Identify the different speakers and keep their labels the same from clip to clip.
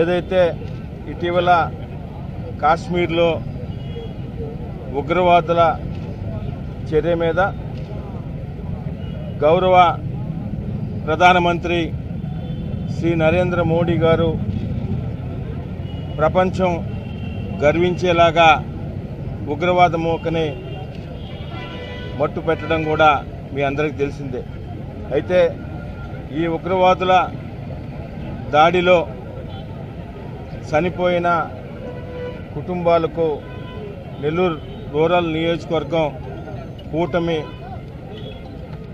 Speaker 1: ఏదైతే ఇటీవల కాశ్మీర్లో ఉగ్రవాదుల చర్య మీద గౌరవ ప్రధానమంత్రి శ్రీ నరేంద్ర మోడీ గారు ప్రపంచం గర్వించేలాగా ఉగ్రవాద మూకని మట్టు పెట్టడం కూడా మీ అందరికీ తెలిసిందే. అయితే ఈ ఉగ్రవాదుల దాడిలో చనిపోయిన కుటుంబాలకు నెల్లూరు రూరల్ నియోజకవర్గం కూటమి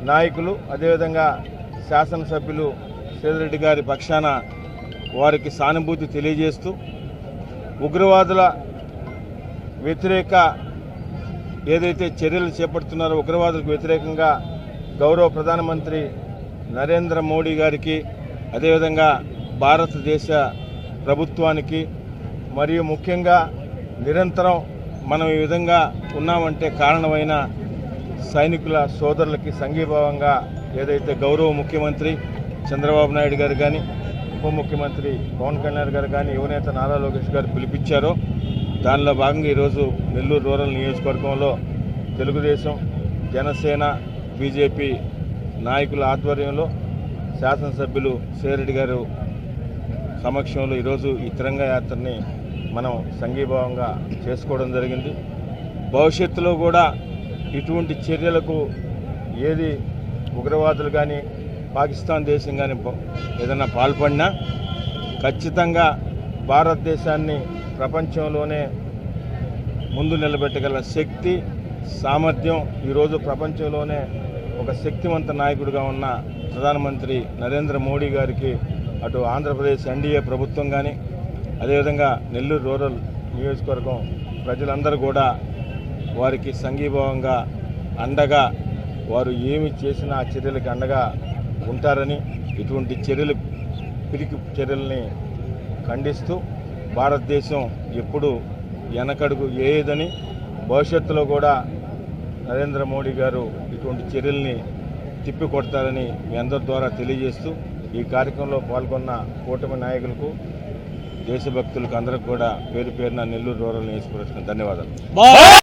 Speaker 1: నాయకులు అదేవిధంగా శాసనసభ్యులు శ్రీరెడ్డి గారి పక్షాన వారికి సానుభూతి తెలియజేస్తూ ఉగ్రవాదుల వ్యతిరేక ఏదైతే చర్యలు చేపడుతున్నారో ఉగ్రవాదులకు వ్యతిరేకంగా గౌరవ ప్రధానమంత్రి నరేంద్ర మోడీ గారికి అదేవిధంగా భారతదేశ ప్రభుత్వానికి మరియు ముఖ్యంగా నిరంతరం మనం ఈ విధంగా ఉన్నామంటే కారణమైన సైనికుల సోదరులకి సంఘీభావంగా ఏదైతే గౌరవ ముఖ్యమంత్రి చంద్రబాబు నాయుడు గారు కానీ ఉప ముఖ్యమంత్రి పవన్ కళ్యాణ్ గారు కానీ యువనేత నారా లోకేష్ గారు పిలిపించారో దానిలో భాగంగా ఈరోజు నెల్లూరు రూరల్ నియోజకవర్గంలో తెలుగుదేశం జనసేన బీజేపీ నాయకుల ఆధ్వర్యంలో శాసనసభ్యులు సేరెడ్డి గారు సమక్షంలో ఈరోజు ఈ తిరంగ యాత్రని మనం సంఘీభావంగా చేసుకోవడం జరిగింది. భవిష్యత్తులో కూడా ఇటువంటి చర్యలకు ఏది ఉగ్రవాదులు కానీ పాకిస్తాన్ దేశం కానీ ఏదైనా పాల్పడినా ఖచ్చితంగా భారతదేశాన్ని ప్రపంచంలోనే ముందు నిలబెట్టగల శక్తి సామర్థ్యం ఈరోజు ప్రపంచంలోనే ఒక శక్తివంత నాయకుడిగా ఉన్న ప్రధానమంత్రి నరేంద్ర మోడీ గారికి అటు ఆంధ్రప్రదేశ్ ఎన్డీఏ ప్రభుత్వం కానీ అదేవిధంగా నెల్లూరు రూరల్ నియోజకవర్గం ప్రజలందరూ కూడా వారికి సంఘీభావంగా అండగా వారు ఏమి చేసినా ఆ చర్యలకి అండగా ఉంటారని ఇటువంటి చర్యలు పిరికి చర్యల్ని ఖండిస్తూ భారతదేశం ఎప్పుడు వెనకడుగు వేయదని భవిష్యత్తులో కూడా నరేంద్ర మోడీ గారు ఇటువంటి చర్యల్ని తిప్పికొడతారని మీ అందరి ద్వారా తెలియజేస్తూ ఈ కార్యక్రమంలో పాల్గొన్న కూటమి నాయకులకు దేశభక్తులకు అందరికి కూడా పేరు పేరున నెల్లూరు రూరల్ నియోజకవర్గం ధన్యవాదాలు.